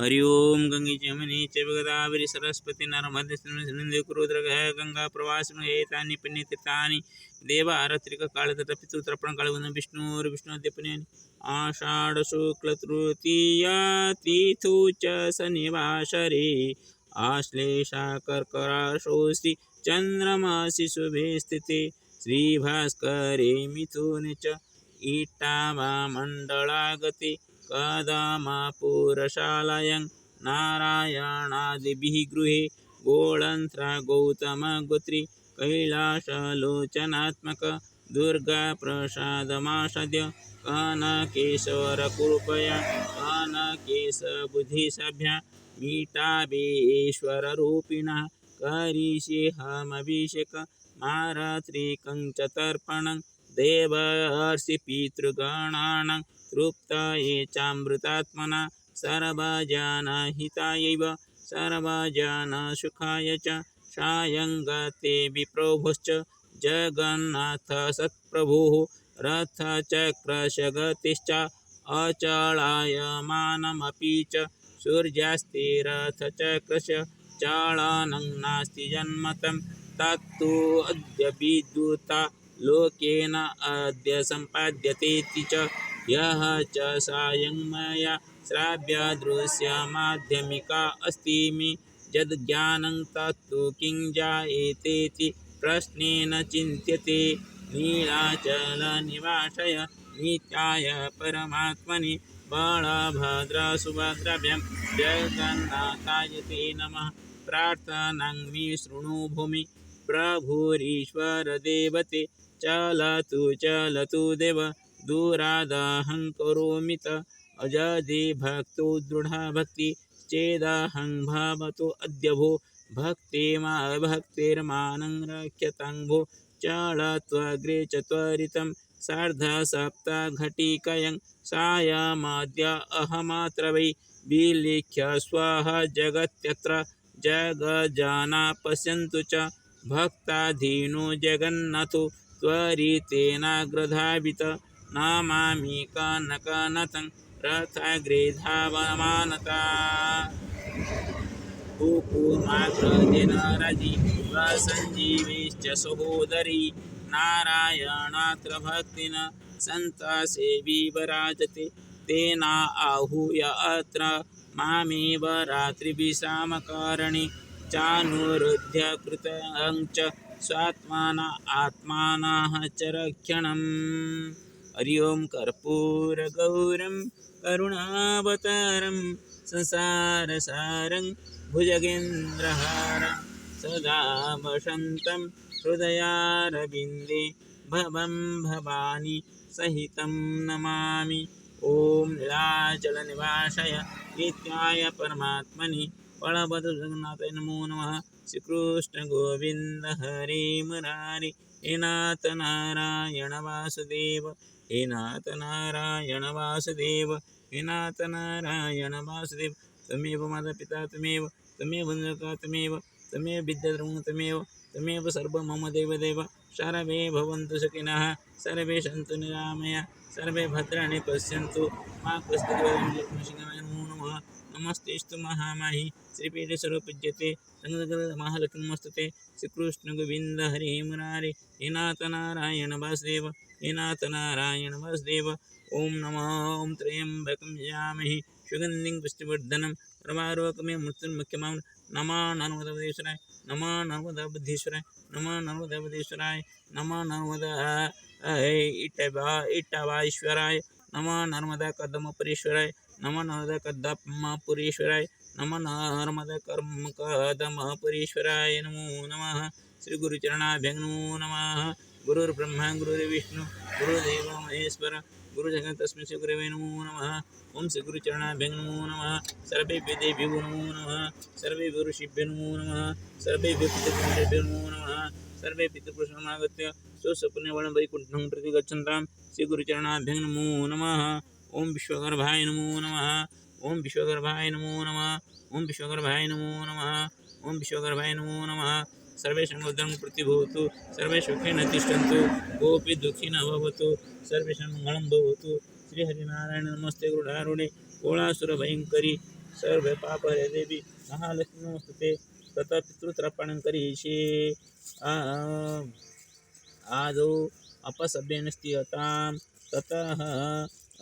हरि ओम गंगे जमनी च गोदावरी सरस्वती नर्मदे सिंधु कुरुद्रगः गंगा प्रवासिनो एतानि पुण्यतीर्थानि देवारत्रिककालतटपितृतर्पणकालवनं विष्णुर्विष्णुद्यपुण्यानि आषाढशुक्लतृतीया तिथौ च शनिवासरे आश्लेषा कर्कराशोऽस्ति चन्द्रमासि शुभे स्थिते श्रीभास्करे मिथुन च इटावा मण्डलागते कदमापुरशालायां नारायणादिभिः गृहे गोळन्त्रा गौतमगोत्री कैलासलोचनात्मक दुर्गाप्रसादमासाद्य कनकेश्वरकृपया कनकेशबुद्धिसभ्या मीटाबेश्वररूपिणः करिषिहमभिषेक मारात्रिकं च तर्पणं देवर्षिपितृगणानां तृप्तये चामृतात्मना सर्वजनहितायैव, सर्वजनसुखाय च सायं गते विप्रभोश्च जगन्नाथसत्प्रभुः रथचक्रशगतिश्च अचलायमानमपि च सूर्यास्ते रथचक्रस्य चालनं नास्ति जन्मतं, तत्तु अद्य विद्युता लोकेन अद्य सम्पाद्यतेति च। यः च सायं मया श्राव्यदृश्यमाध्यमिका अस्ति मे यद्ज्ञानं तत्तु किं जायेतेति प्रश्नेन चिन्त्यते। नीलाचलनिवासाय नित्याय परमात्मने बलभद्रसुभद्राभ्यां जगन्नाथाय ते नमः। प्रार्थनां मे शृणु भूमि। प्रभुरीश्वरदेवते, चलतु चलतु देव, दूरादहं करोमि त। अजदि भक्तो दृढभक्ति चेदहं भवतु अद्य भो भक्तिमा भक्तिर्मानं रक्ष्यतां भो। चलत्वग्रे च त्वरितं सार्धसप्तघटिकयं अहमत्र वै विलिख्य स्वः जगत्यत्र जगजना पश्यन्तु च। भक्ताधीनो जगन्नाथो त्वरितेनाग्रधावित नामामि कनकनतं रथाग्रे धावमानता कुकुमाग्रजेन सहोदरी नारायणात्र भक्तिन सन्तसेवी वराजते। तेना आहूय अत्र मामेव रात्रिविश्रामकारणे चानुरुध्य कृतं च स्वात्माना आत्मानः च रक्षणम्। हरि ओं कर्पूरगौरं, करुणावतारं, संसारसारं, भुजगेन्द्रहारं सदा वसन्तं हृदयारविन्दे भवं भवानी सहितं नमामि। ॐ नीलाचलनिवासाय नित्याय परमात्मनि बलभद्रजगन्नाथाय नमो नमः। श्रीकृष्णगोविन्द हरे मुरारि। हे नाथ नारायण वासुदेव। हे नाथ नारायण वासुदेव। हे नाथ नारायण वासुदेव। त्वमेव माता पिता त्वमेव त्वमेव बन्धुका त्वमेव त्वमेव विद्याधर्मं त्वमेव त्वमेव सर्वं मम देवदेव सर्वे भवन्तु सुखिनः। सर्वे सन्तु निरामया। सर्वे भद्राणि पश्यन्तु। मा कस्तुः लक्ष्मीसिंहाय नमो नमः। नमस्तेस्तु महामाहि, श्रीपीठस्वरूपूज्यते महालक्ष्मीमस्तुते श्रीकृष्णगोविन्द हरे मुरारे हे नारायण वासुदेव, हे नारायण वासुदेव, ॐ नमः त्र्यम्बकं यामहि, सुगन्धिं पुष्टिवर्धनं प्रवारोकमे मृत्युर्मुख्यमां, नमः नर्मदेश्वराय नमः नर्मदा बुद्धीश्वराय नमः नर्मदा बुद्धीश्वराय नमः नर्मदा इटवा, इटवाईश्वराय, नमः नर्मदा कदमपुरीश्वराय नमः नर्मदा कदमपुरीश्वराय नमः नर्मदा कर्म कदमपुरीश्वराय नमो नमः। श्रीगुरुचरणाभ्यं नमो। नमः गुरुर्ब्रह्मा, गुरुर्विष्णु गुरुदेव महेश्वर गुरुजगन् तस्मै श्रीगुरवे नमो नमः। ॐ श्रीगुरुचरणाभ्यं नमो। नमः सर्वेभ्यो देवेभ्यो नमो नमः। सर्वेभ्यो ऋषिभ्यो नमो नमः। सर्वेभ्यो पितृपुरुषेभ्यो नमो नमः। सर्वे पितृपुरुषमागत्य स्वस्वपुण्यवनं वैकुण्ठं प्रति गच्छन्तां श्रीगुरुचरणाभ्यं नमो नमः। ॐ विश्वगर्भाय नमो नमः। ॐ विश्वगर्भाय नमो नमः। ॐ विश्वगर्भाय नमो नमः। ॐ विश्वगर्भाय नमो नमः। सर्वेषां उदरं प्रतिभवतु। सर्वे सुखेन तिष्ठन्तु। कोऽपि दुःखी न भवतु। सर्वेषां मङ्गलं भवतु। श्रीहरिनारायण नमस्ते गृढारूढे कोळासुरभयङ्करि सर्वे पापहरे देवी। महालक्ष्मी नमस्ते ततः पितृतर्पणं करिष्ये। आ- आदौ अपसभ्येन स्थियतां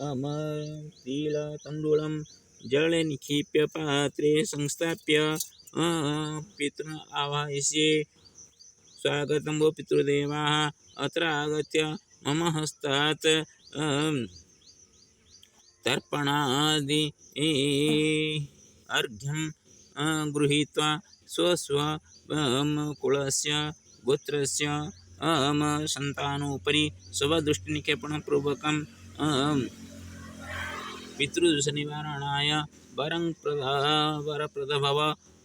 ततः अमतिलतण्डुलं जले निक्षिप्य पात्रे संस्थाप्य पितॄन् आवाहयिष्ये। स्वागतं वो पितृदेवाः, अत्र आगत्य मम हस्तात् तर्पणादि अर्घ्यं गृहीत्वा स्वस्व कुलस्य, गोत्रस्य अहं सन्तानोपरि स्वदृष्टिनिक्षेपणपूर्वकं पितृदोषनिवारणाय वरं प्रदा वरप्रद भव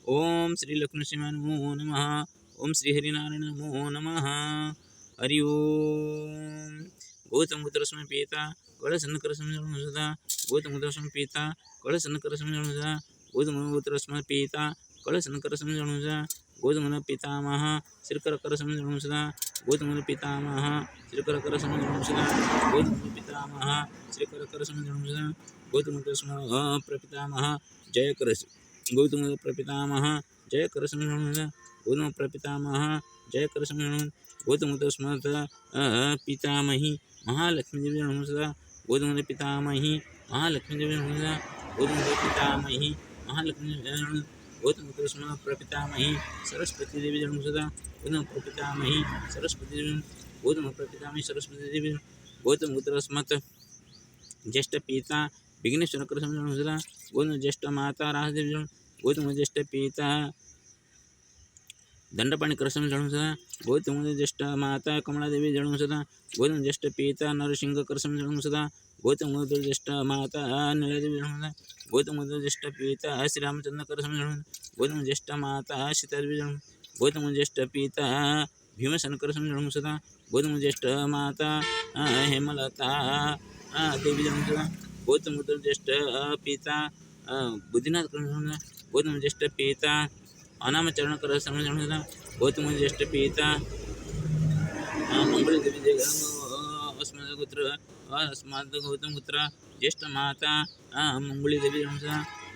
ॐ श्रीलक्ष्मीसिंहाय नमो नमः। ॐ श्रीहरिनारायण नमो नमः। हरि ओं गौतमपुत्रस्मै पिता कळसन्नकरस्मै सदा गौतमपुत्रस्मै पिता कळसन्नकरस्मै सदा गौतमपुत्रस्मै पिता कळसन्नकरस्मै सदा गौतमन पितामह श्रीकरकरस्मै सदा गौतमन पितामह श्रीकरकरस्मै सदा गौतमन पितामह श्रीकरकरस्मै सदा गौतमपुत्रस्मै प्रपितामह जयकरस् गौतम प्रपितामह जय सदा गौतम प्रपितामह जयकरस्मै गौतम तस्मात् पितामही महालक्ष्मी देवी गौतम पितामही महालक्ष्मी देवी नमः गौतम पितामही महालक्ष्मी गौतम तस्मा प्रपितामही सरस्वती देवी नमः गौतम प्रपितामही सरस्वती गौतम प्रपितामही सरस्वती देवी गौतम तस्मात् ज्येष्ठ पिता विघ्नेश्वर कृष्ण गौतम ज्येष्ठ माता राजदेवी गौतम ज्येष्ठ पिता। दंडपाणी कृष्ण जणू सदा गौतम ज्येष्ठ माता, कमलादेवी, जणू सदा गौतम ज्येष्ठ पिता, नरसिंह कृष्ण जणू सदा गौतम ज्येष्ठ माता निळदेवी जणू सदा गौतम ज्येष्ठ पिता, श्रीरामचंद्र कृष्ण जणू गौतम ज्येष्ठ माता, सीतादेवी, जणू गौतम ज्येष्ठ पिता कृष्ण जणू सदा गौतम गौतम ज्येष्ठ पिता बुद्धिनाथ कृष्ण गौतम ज्येष्ठ पिता अनामचरण कर गौतम ज्येष्ठ पिता अस्मद गौतम पुत्र ज्येष्ठ माता मंगली देवी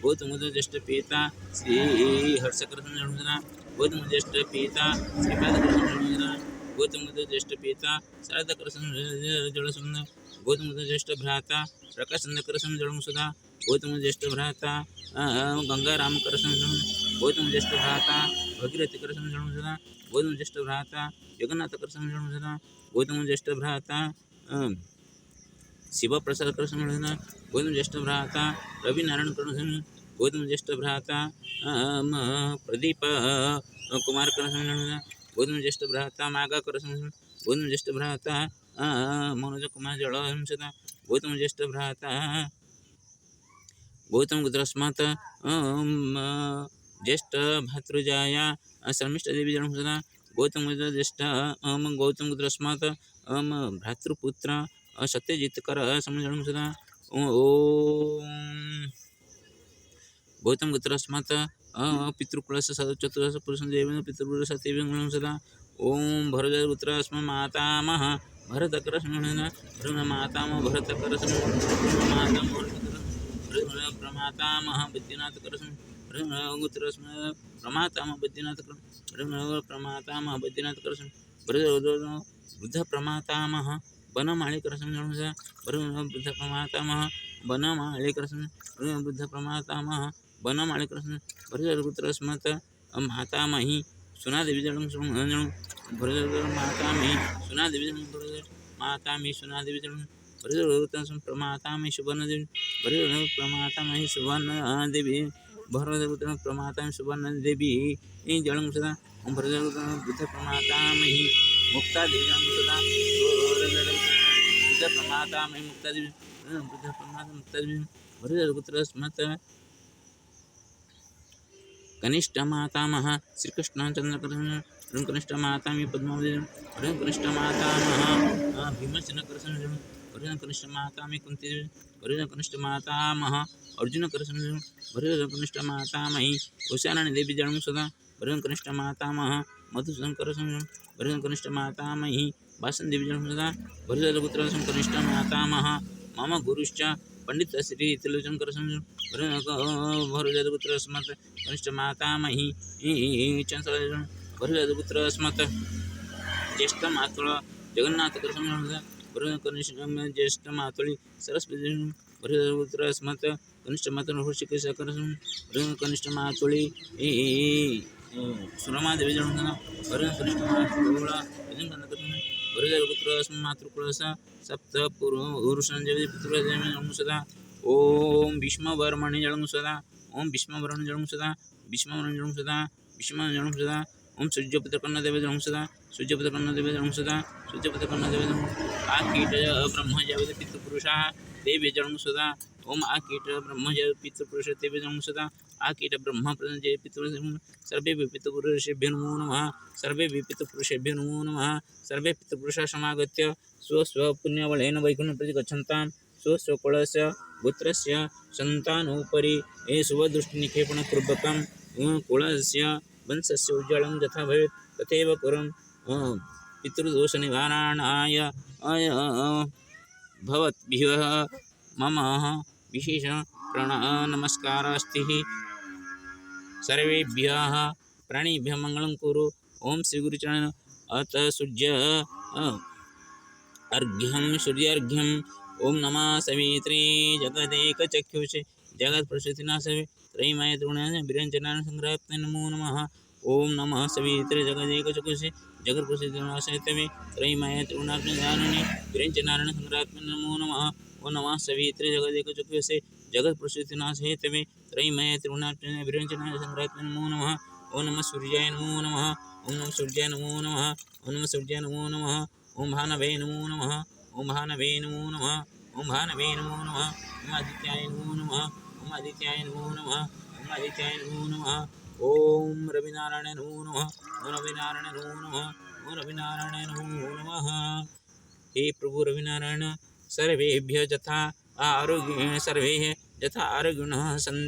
गौतम ज्येष्ठ पिता, श्री हर्षकर जणसा गौतम ज्येष्ठ पिता श्रीपाद जणसा गौतम ज्येष्ठ पिता, शारदा कर जळसुंद गौतम ज्येष्ठ भ्राता प्रकाश प्रकाशंद कर जळमुसुदा गौतम ज्येष्ठ भ्राता गंगाराम कर गौतम ज्येष्ठ भ्राता, भगीरथी कर सदा गौतम ज्येष्ठ भ्राता जगन्नाथ कर सदा गौतम ज्येष्ठ भ्राता शिवप्रसाद कर गौतम ज्येष्ठ भ्राता रविनारायण कर गौतम ज्येष्ठ भ्राता प्रदीप कुमार कर गौतम ज्येष्ठ भ्राता मागा कर गौतम ज्येष्ठ भ्राता मनोज कुमार जळ सदा गौतम ज्येष्ठ भ्राता गौतम गुद्रस्मात् ज्येष्ठ भातृजाया शर्मिष्ठदेवी जन्म सदा गौतम ज्येष्ठ अम गौतम गुद्रस्मात् अम भ्रातृपुत्र सत्यजितकर समजन्म सदा ओम गौतम गुत्रस्मात् पितृकुलस्य सद चतुर्दश पुरुषं देवेन पितृपुरुष सत्यं सदा। ओम भरतपुत्र अस्म मातामह। भरतकर स्मरण मातामह भरतकर मातामह प्रमातामह बद्रीनाथ कर गुत्र स्मरण प्रमातामह बद्रीनाथ कर प्रमातामह बद्रीनाथ कर वृद्ध प्रमातामह बनमाळी कर वृद्ध प्रमातामह बनमाळी वृद्ध बनमाळी कर भरतपुत्र स्मत मातामही सुनादेवी जन्म जणू भरत मातामही सुनादेवी जन्म भरत मातामही सुनादेवी जन्म भरत प्रमातामही सुवर्ण देवी भरत प्रमातामही सुवर्ण देवी भरत प्रमातामही सुवर्ण देवी जन्म सदा भरत बुद्ध प्रमातामही मुक्ता देवी जन्म सदा बुद्ध प्रमातामही मुक्ता देवी बुद्ध प्रमाता मुक्ता देवी भरत पुत्र स्मत कनिष्ठ मातामह श्रीकृष्णचंद्र कनिष्ठ मातामी कनिष्ठ मातामह भीमसेन करसन हरिं कनिष्ठ मातामी कुंती हरिं कनिष्ठ मातामह अर्जुन करसन हरिं कनिष्ठ मातामही उषाराणी देवी सदा हरिं कनिष्ठ मातामह करसन हरिं कनिष्ठ देवी सदा हरिं पुत्र कनिष्ठ मम गुरुश्च पंडित श्री भरुजपुत्र अस्मत् कनिष्ठ मातामही भरुजपुत्र अस्मत् ज्येष्ठ मातुळ जगन्नाथकर कनिष्ठ ज्येष्ठ मातुळी सरस्वती भरुजपुत्र अस्मत् कनिष्ठ मातुळ हृषिकेशकर कनिष्ठ मातुळी सुरमादेवी जण कनिष्ठ मातुळ वरदपुत्र मातृकुलसा सप्त पुरुषंजवि पुत्र सदा ओम भीष्मवर्मणि जलं सदा ओम भीष्मवर्मणि जलं सदा भीष्मवर्मणि जलं सदा भीष्मवर्मणि जलं सदा आकीट ब्रह्मजवति पितृपुरुषाः देवे जलं सदा ओम आकीट ब्रह्मज पितृपुरुष देवे जलं सदा आकीट ब्रह्म जय पितृ सर्वे पितृपुरुषेभ्यो नमो नमः। सर्वे पितृपुरुषेभ्यो नमो नमः। सर्वे पितृपुरुषाः समागत्य स्वस्वपुण्यबलेन वैकुण्ठं प्रति गच्छन्तां स्वस्वकुलस्य पुत्रस्य, सन्तानोपरि ये शुभदृष्टिनिक्षेपणपूर्वकं कुलस्य, वंशस्य उज्ज्वलं यथा भवेत्, तथैव कुरं। पितृदोषनिवारणाय भवद्भ्यः मम विशेष प्रण नमस्कारः अस्ति सर्वेभ्यः प्राणिभ्यः मंगल कुरु। ॐ श्रीगुरुचरण। अथ सूर्य अर्घ्यं सूर्यार्घ्यम् ॐ नमः सवित्रे, जगदेकचक्षुषे, जगत्प्रसूतिनाशवे त्रयीमय तृणाय विरञ्जनाय सङ्ग्राप्ते नमो नमः। ॐ नमः सवित्रे, जगदेकचक्षुषे जगत्प्रसूतिनाशे तवे त्रयीमय तृणात्मजानने सङ्ग्राप्ते नमो नमः। ॐ नमः सवित्रे, जगदेकचक्षुषे जगत्प्रसूतिनाशे तवे त्रयीमय तृणात्मजाय विरञ्जनाय सङ्ग्राप्ते नमो नमः ॐ नमः सूर्याय नमो नमः ॐ नमः सूर्याय नमो नमः ॐ नमः सूर्याय नमो नमः ॐ भानवे नमो नमः ॐ भानवे नमो नमः ॐ भानवे नमो नमः ॐ आदित्याय नमो नमः ॐ आदित्याय नमो नमः ॐ आदित्याय नमो नमः ॐ रविनारायण नमो नमः ॐ रविनारायण नमो नमः ॐ रविनारायण नमो नमः हे प्रभु रविनारायण सर्वेभ्यः यथा आरोग्य सर्वे यथा आरोग्यणः सन्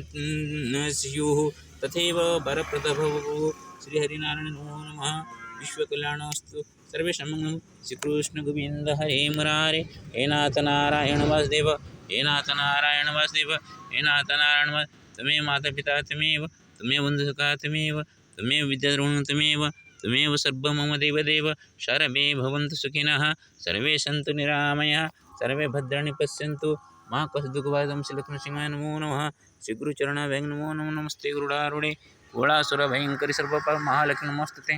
स्युः तथैव वरप्रदभवु श्रीहरिनारायण नमो। विश्वकल्याणास्तु सर्वेषां मङ्गलं श्रीकृष्णगोविन्द हरे मुरारे। हे नाथ नारायण वासुदेव हे नाथ नारायण वासुदेव हे नाथ नारायण वास त्वमेव माता पिता त्वमेव त्वमेव बन्धुसखा त्वमेव त्वमेव विद्याद्रोणं त्वमेव त्वमेव सर्वं मम देवदेव सर्वे भवन्तु सुखिनः। सर्वे सन्तु निरामयः। सर्वे भद्राणि पश्यन्तु। मा कस्य श्रीलक्ष्मणसिंहाय नमो। नमः श्रीगुरुचरणाभ्यं नमो नमो। नमस्ते गुरुडारुणे। घोडासुरभयङ्करि सर्वपाल महालक्ष्मी नमस्ते